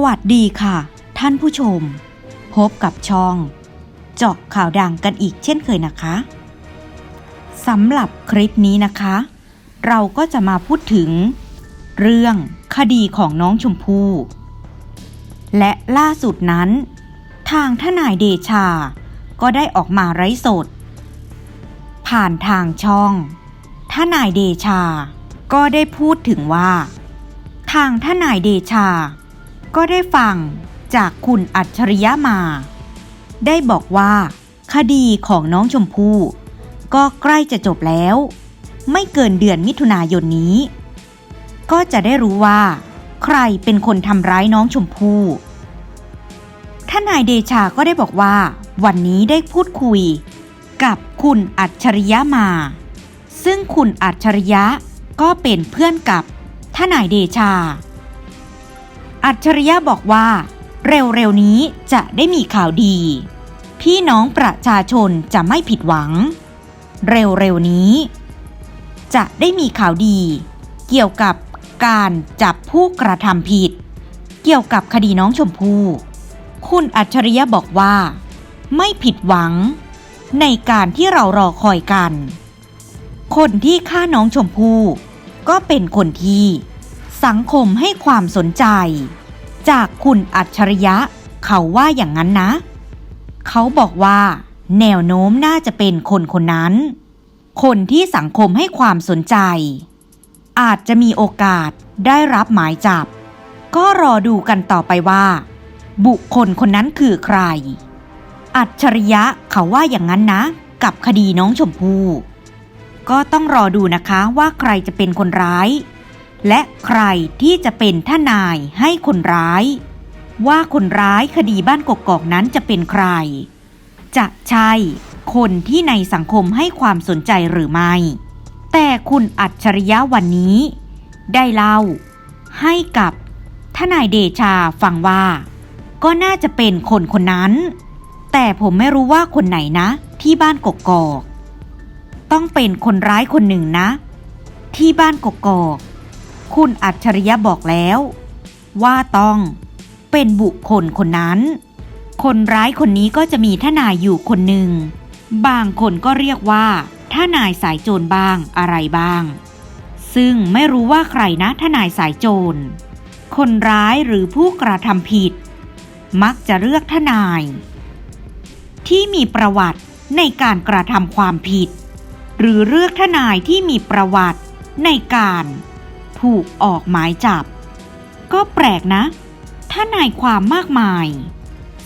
สวัสดีค่ะ ท่านผู้ชม พบกับช่อง เจาะข่าวดังกันอีกเช่นเคยนะคะสำหรับคลิปนี้นะคะ เราก็จะมาพูดถึง เรื่องคดีของน้องชมพู่และล่าสุดนั้น ทางทนายเดชา ก็ได้ออกมาไร้สด ผ่านทางช่องทนายเดชา ก็ได้พูดถึงว่า ทางทนายเดชา ก็ได้ฟังจากคุณอัจฉริยะมา ได้บอกว่า คดีของน้องชมพู่ก็ใกล้จะจบแล้ว ไม่เกินเดือนมิถุนายนนี้ ก็จะได้รู้ว่า ใครเป็นคนทำร้ายน้องชมพู่ท่านนายเดชาก็ได้บอกว่า วันนี้ได้พูดคุย กับคุณอัจฉริยะมา ซึ่งคุณอัจฉริยะก็เป็นเพื่อนกับท่านนายเดชา อัจฉริยะบอกว่า เร็วๆนี้จะได้มีข่าวดี พี่น้องประชาชนจะไม่ผิดหวัง เร็วๆนี้ จะได้มีข่าวดี เกี่ยวกับการจับผู้กระทำผิด เกี่ยวกับคดีน้องชมพู่คุณอัจฉริยะบอกว่า ไม่ผิดหวัง ในการที่เรารอคอยกัน คนที่ฆ่าน้องชมพู่ก็เป็นคนที่ สังคมให้ความสนใจ จากคุณอัจฉริยะ เขาว่าอย่างนั้นนะ เขาบอกว่า แนวโน้มน่าจะเป็นคนคนนั้น คนที่สังคมให้ความสนใจ อาจจะมีโอกาสได้รับหมายจับ ก็รอดูกันต่อไปว่า บุคคลคนนั้นคือใคร อัจฉริยะเขาว่าอย่างนั้นนะ กับคดีน้องชมพู่ก็ต้องรอดูนะคะว่าใครจะเป็นคนร้าย และใครที่จะเป็นท่านายให้คนร้าย ว่าคนร้ายคดีบ้านกกอกนั้นจะเป็นใคร จะใช่คนที่ในสังคมให้ความสนใจหรือไม่ แต่คุณอัจฉริยะวันนี้ ได้เล่า ให้กับทนายเดชาฟังว่า ก็น่าจะเป็นคนคนนั้น แต่ผมไม่รู้ว่าคนไหนนะ ที่บ้านกกอก ต้องเป็นคนร้ายคนหนึ่งนะ ที่บ้านกกอก คุณอัจฉริยะบอกแล้ว ว่าต้องเป็นบุคคลคนนั้น คนร้ายคนนี้ก็จะมีทนายอยู่คนหนึ่ง บางคนก็เรียกว่าทนายสายโจรบ้างอะไรบ้าง ซึ่งไม่รู้ว่าใครนะทนายสายโจร คนร้ายหรือผู้กระทำผิด มักจะเลือกทนาย ที่มีประวัติในการกระทำความผิด หรือเลือกทนายที่มีประวัติในการ ถูกออกหมายจับ ก็แปลกนะทนายความมากมาย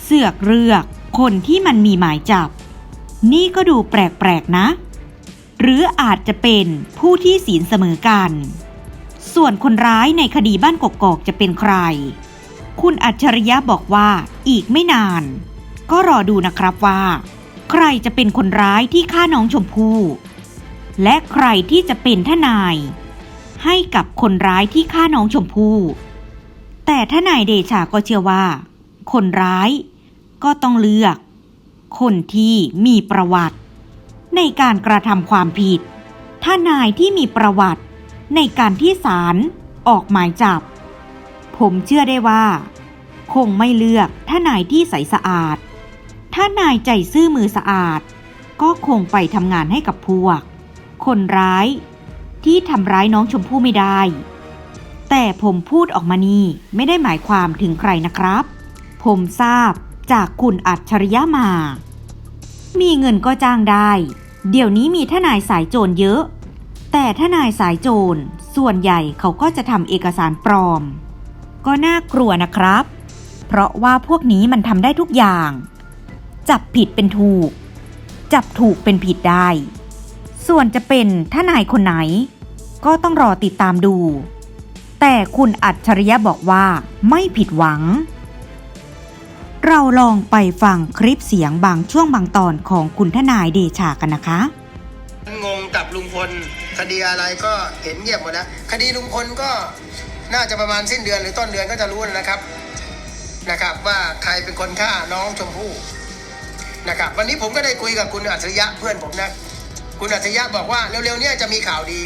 เสือกเลือกคนที่มันมีหมายจับ นี่ก็ดูแปลกๆนะ หรืออาจจะเป็นผู้ที่ศีลเสมอกัน ส่วนคนร้ายในคดีบ้านกกอกจะเป็นใคร คุณอัจฉริยะบอกว่าอีกไม่นาน ก็รอดูนะครับว่า ใครจะเป็นคนร้ายที่ฆ่าน้องชมพู่และใครที่จะเป็นทนาย ให้กับคนร้ายที่ฆ่าน้องชมพู่ แต่ทนายเดชาก็เชื่อว่า คนร้ายก็ต้องเลือก คนที่มีประวัติ ในการกระทำความผิดทนายที่มีประวัติ ในการที่ศาลออกหมายจับ ผมเชื่อได้ว่า คงไม่เลือกทนายที่ใสสะอาด ถ้านายใจซื่อมือสะอาด ก็คงไปทำงานให้กับพวก คนร้าย ที่ทำร้ายน้องชมพู่ไม่ได้ แต่ผมพูดออกมานี่ไม่ได้หมายความถึงใครนะครับ ผมทราบจากคุณอัจฉริยะมา มีเงินก็จ้างได้ เดี๋ยวนี้มีทนายสายโจรเยอะ แต่ทนายสายโจรส่วนใหญ่เขาก็จะทำเอกสารปลอม ก็น่ากลัวนะครับ เพราะว่าพวกนี้มันทำได้ทุกอย่าง จับผิดเป็นถูก จับถูกเป็นผิดได้ ส่วนจะเป็นทนายคนไหน ก็ต้องรอติดตามดู แต่คุณอัจฉริยะบอกว่าไม่ผิดหวัง เราลองไปฟังคลิปเสียงบางช่วงบางตอนของคุณทนายเดชากันนะคะ งงกับลุงพลคดีอะไรก็เห็นเงียบหมดแล้วคดีลุงพลก็น่าจะประมาณสิ้นเดือนหรือต้นเดือนก็จะรู้แล้วนะครับนะครับว่าใครเป็นคนฆ่าน้องชมพู่นะครับวันนี้ผมก็ได้คุยกับคุณอัจฉริยะเพื่อนผมนะ คุณอัจฉริยะบอกว่าเร็วๆนี้จะมีข่าวดี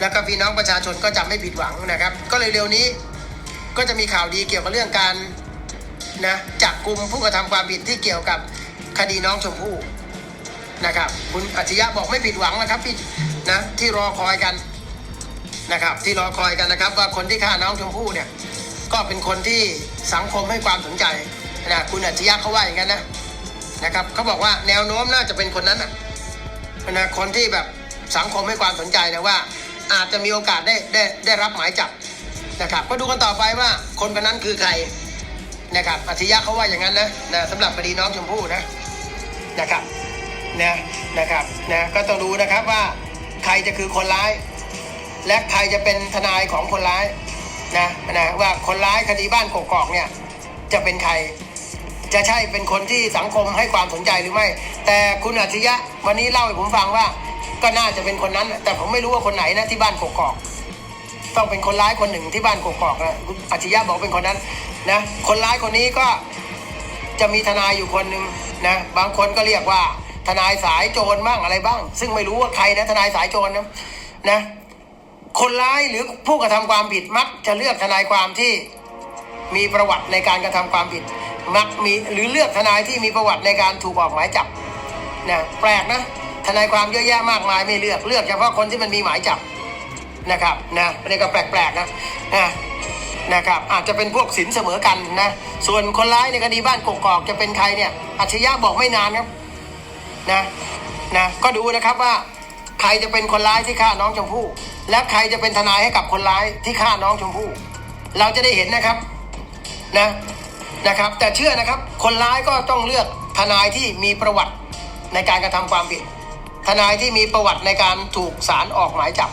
แล้วก็พี่น้องประชาชนก็จะไม่ผิดหวังนะครับ ก็เลยเร็วนี้ก็จะมีข่าวดีเกี่ยวกับเรื่องการนะจับกลุ่มผู้กระทำความผิดที่เกี่ยวกับคดีน้องชมพู่นะครับ คุณอัจฉริยะบอกไม่ผิดหวังนะครับพี่นะที่รอคอยกันนะครับ ที่รอคอยกันนะครับ ว่าคนที่ฆ่าน้องชมพู่เนี่ยก็เป็นคนที่สังคมให้ความสนใจนะคุณอัจฉริยะเขาว่าอย่างนั้นนะนะครับเขาบอกว่าแนวโน้มน่าจะเป็นคนนั้นนะนะคนที่แบบสังคมให้ความสนใจนะว่า อาจจะมีโอกาสได้ได้ได้รับหมายจับนะครับก็ดูกันต่อไปว่าคนคนนั้นคือใครนะครับอัจฉริยะเขาว่าอย่างนั้นนะนะสำหรับคดีน้องชมพู่นะนะครับนะนะครับนะก็ต้องดูนะครับว่าใครจะคือคนร้าย และใครจะเป็นทนายของคนร้ายนะนะว่าคนร้ายคดีบ้านกกอกเนี่ยจะเป็นใคร จะใช่เป็นคนที่สังคมให้ความสนใจหรือไม่ แต่คุณอัจฉริยะวันนี้เล่าให้ผมฟังว่า ก็น่าจะเป็นคนนั้น แต่ผมไม่รู้ว่าคนไหนนะที่บ้านกกอกต้องเป็นคนร้ายคนหนึ่งที่บ้านกกอกนะอัจฉริยะบอกเป็นคนนั้นนะคนร้ายคนนี้ก็จะมีทนายอยู่คนหนึ่งนะบางคนก็เรียกว่าทนายสายโจรบ้างอะไรบ้าง ซึ่งไม่รู้ว่าใครนะทนายสายโจรนะนะคนร้ายหรือผู้กระทำความผิดมักจะเลือกทนายความที่มีประวัติในการกระทำความผิด มักมีหรือเลือกทนายที่มีประวัติในการถูกออกหมายจับนะแปลกนะ ทนายความเยอะแยะมากมายไม่เลือกเลือกเฉพาะคนที่มันมีหมายจับนะครับนะอันนี้ก็แปลกๆนะนะนะครับอาจจะเป็นพวกสินเสมอกันนะส่วนคนร้ายในคดีบ้านกกอกจะเป็นใครเนี่ยอัจฉริยะบอกไม่นานครับนะนะก็ดูนะครับว่าใครจะเป็นคนร้ายที่ฆ่าน้องชมพู่และใครจะเป็นทนายให้กับคนร้ายที่ฆ่าน้องชมพู่เราจะได้เห็นนะครับนะนะครับ แต่เชื่อนะครับคนร้ายก็ต้องเลือกทนายที่มีประวัติในการกระทำความผิด ทนายที่มีประวัติในการถูกศาลออกหมายจับ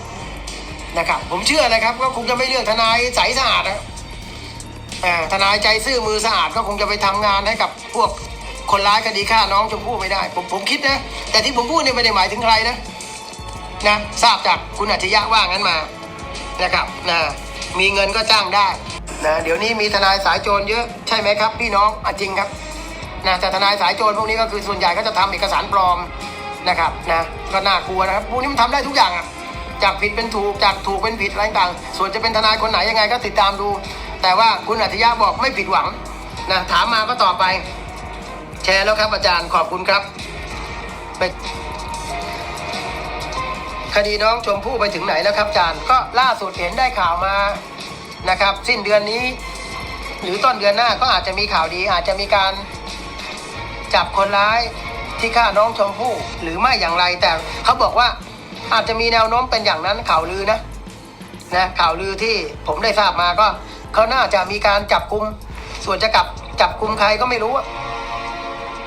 นะครับ ผมเชื่อนะครับก็คงจะไม่เลือกทนายใสสะอาดนะทนายใจซื่อมือสะอาดก็คงจะไปทำงานให้กับพวกคนร้ายคดีฆ่าน้องชมพู่ไม่ได้ ผมผมคิดนะ แต่ที่ผมพูดเนี่ยไม่ได้หมายถึงใครนะนะทราบจากคุณอัจฉริยะว่างั้นมานะครับนะมีเงินก็จ้างได้นะเดี๋ยวนี้มีทนายสายโจรเยอะใช่ไหมครับ พี่น้องอจริงครับนะแต่ทนายสายโจรพวกนี้ก็คือส่วนใหญ่ก็จะทำเอกสารปลอม นะครับนะก็น่ากลัวนะครับพวกนี้มันทำได้ทุกอย่างอะจากผิดเป็นถูกจากถูกเป็นผิดอะไรต่างๆส่วนจะเป็นทนายคนไหนยังไงก็ติดตามดู แต่ว่าคุณอัจฉริยะบอกไม่ผิดหวังนะถามมาก็ตอบไป แชร์แล้วครับอาจารย์ขอบคุณครับไปคดีน้องชมพู่ไปถึงไหนแล้วครับอาจารย์ก็ล่าสุดเห็นได้ข่าวมานะครับ สิ้นเดือนนี้ หรือต้นเดือนหน้าก็อาจจะมีข่าวดี อาจจะมีการจับคนร้าย ที่ฆ่าน้องชมพู่หรือไม่อย่างไรแต่เขาบอกว่าอาจจะมีแนวโน้มเป็นอย่างนั้นข่าวลือนะนะข่าวลือที่ผมได้ทราบมาก็เขาน่าจะมีการจับกุม ส่วนจะกลับจับกุมใครก็ไม่รู้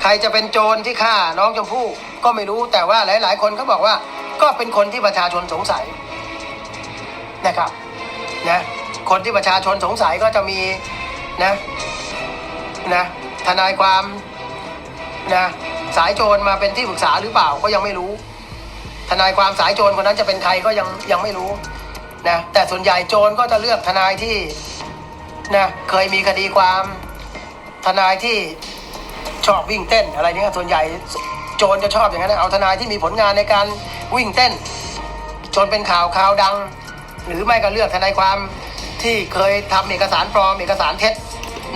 ใครจะเป็นโจรที่ฆ่าน้องชมพู่ก็ไม่รู้แต่ว่าหลาย ๆ คนเขาบอกว่า ก็เป็นคนที่ประชาชนสงสัยนะครับนะคนที่ประชาชนสงสัยก็จะมีนะนะทนายความนะ สายโจรมาเป็นที่ปรึกษาหรือเปล่าก็ยังไม่รู้ ทนายความสายโจรคนนั้นจะเป็นใครก็ยังยังไม่รู้นะแต่ส่วนใหญ่โจรก็จะเลือกทนายที่นะเคยมีคดีความทนายที่ชอบวิ่งเต้นอะไรเนี้ยส่วนใหญ่โจรจะชอบอย่างนั้นเอาทนายที่มีผลงานในการวิ่งเต้นจนเป็นข่าวข่าวดัง หรือไม่ก็เลือกทนายความที่เคยทำเอกสารปลอมเอกสารเท็จ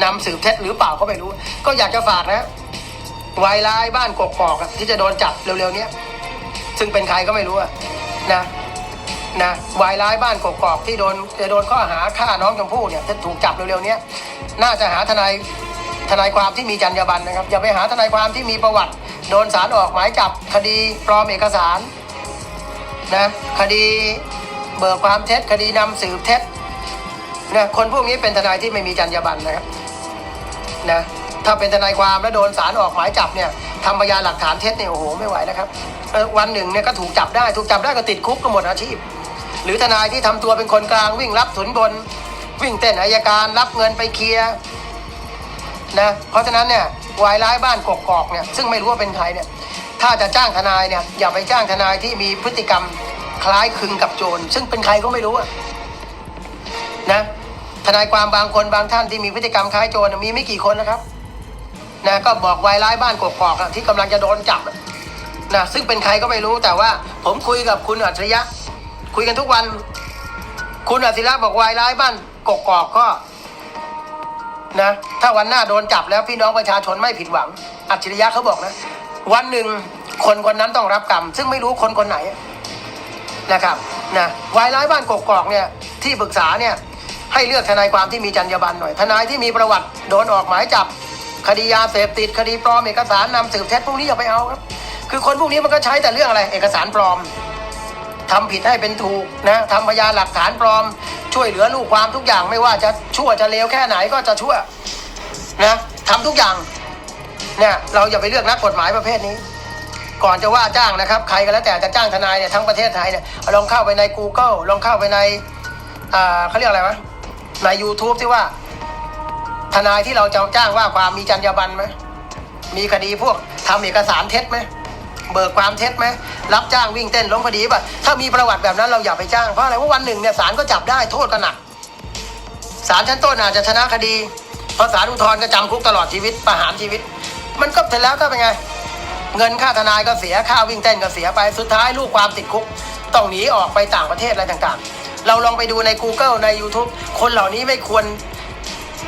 นำสืบเท็จหรือเปล่าก็ไม่รู้ ก็อยากจะฝากนะ วายร้ายบ้านกกอกที่จะโดนจับเร็วๆเนี้ยซึ่งเป็นใครก็ไม่รู้อะนะนะวายร้ายบ้านกกอกที่โดนจะโดนข้อหาฆ่าน้องชมพู่เนี่ยจะถูกจับเร็วๆเนี้ยน่าจะหาทนายทนายความที่มีจรรยาบรรณนะครับอย่าไปหาทนายความที่มีประวัติ โดนศาลออกหมายจับคดีปลอมเอกสารนะคดีเบิกความเท็จคดีนำสืบเท็จนะคนพวกนี้เป็นทนายที่ไม่มีจรรยาบรรณนะครับนะ ถ้าเป็นทนายความแล้วโดนศาลออกหมายจับเนี่ยทำพยานหลักฐานเท็จเนี่ยโอ้โหไม่ไหวนะครับวันหนึ่งเนี่ยก็ถูกจับได้ถูกจับได้ก็ติดคุกก็หมดอาชีพ หรือทนายที่ทำตัวเป็นคนกลางวิ่งรับสุนบน วิ่งเต้นอายการรับเงินไปเคลียร์นะเพราะฉะนั้นเนี่ยวายร้ายบ้านกกอกเนี่ยซึ่งไม่รู้ว่าเป็นใครเนี่ยถ้าจะจ้างทนายเนี่ยอย่าไปจ้างทนายที่มีพฤติกรรมคล้ายคลึงกับโจรซึ่งเป็นใครก็ไม่รู้อะนะทนายความบางคนบางท่านที่มีพฤติกรรมคล้ายโจรมีไม่กี่คนนะครับ นะก็บอกวายร้ายบ้านกกอกอะที่กำลังจะโดนจับอะนะซึ่งเป็นใครก็ไม่รู้แต่ว่าผมคุยกับคุณอัจฉริยะ คุยกันทุกวัน คุณอัจฉริยะบอกวายร้ายบ้านกกอกก็นะถ้าวันหน้าโดนจับแล้วพี่น้องประชาชนไม่ผิดหวัง อัจฉริยะเขาบอกนะ วันหนึ่งคนคนนั้นต้องรับกรรม ซึ่งไม่รู้คนคนไหนนะครับนะวายร้ายบ้านกกอกเนี่ยที่ปรึกษาเนี่ยให้เลือกทนายความที่มีจรรยาบรรณหน่อย ทนายที่มีประวัติโดนออกหมายจับ คดียาเสพติดคดีปลอมเอกสารนำสืบเท็จพวกนี้อย่าไปเอาครับ คือคนพวกนี้มันก็ใช้แต่เรื่องอะไร เอกสารปลอมทำผิดให้เป็นถูกนะทำพยานหลักฐานปลอม ช่วยเหลือลูกความทุกอย่างไม่ว่าจะชั่วจะเลวแค่ไหนก็จะชั่วนะทำทุกอย่างเนี่ยเราอย่าไปเลือกนักกฎหมายประเภทนี้ ก่อนจะว่าจ้างนะครับ ใครก็แล้วแต่จะจ้างทนายเนี่ยทั้งประเทศไทยเนี่ยลองเข้าไปใน Google ลองเข้าไปในอ่าเขาเรียกอะไรวะใน YouTube ที่ว่า ทนายที่เราจะจ้างว่าความมีจรรยาบรรณไหมมีคดีพวกทำเอกสารเท็จไหมเบิกความเท็จไหมรับจ้างวิ่งเต้นล้มคดีป่ะถ้ามีประวัติแบบนั้นเราอย่าไปจ้างเพราะอะไรว่าะวันหนึ่งเนี่ยศาลก็จับได้โทษก็หนักศาลชั้นต้นอาจจะชนะคดีเพราะศาลอุทธรณ์ก็จำคุกตลอดชีวิตประหารชีวิต มันก็เสร็จแล้วก็เป็นไง เงินค่าทนายก็เสียค่าวิ่งเต้นก็เสียไปสุดท้ายลูกความติดคุกต้องหนีออกไปต่างประเทศอะไรต่างๆ เราลองไปดูใน Google ใน YouTube คนเหล่านี้ไม่ควร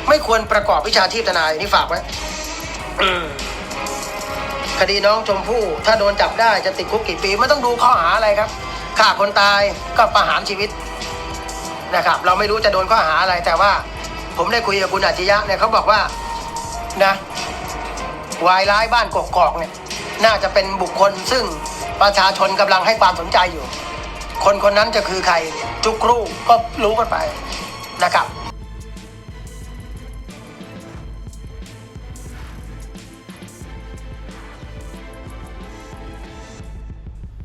ไม่ควรประกอบวิชาชีพทนายนี่ฝากไว้อืมคดีน้องชมพู่ถ้าโดนจับได้จะติดคุกกี่ปีไม่ต้องดูข้อหาอะไรครับฆ่าคนตายก็ประหารชีวิตนะครับ เราไม่รู้จะโดนข้อหาอะไร แต่ว่า ผมได้คุยกับคุณอาชิยะเนี่ยเขาบอกว่านะวายร้ายบ้านกกอกเนี่ย น่าจะเป็นบุคคลซึ่งประชาชนกำลังให้ความสนใจอยู่ คนคนนั้นจะคือใครจุกรูก็รู้กันไปนะครับ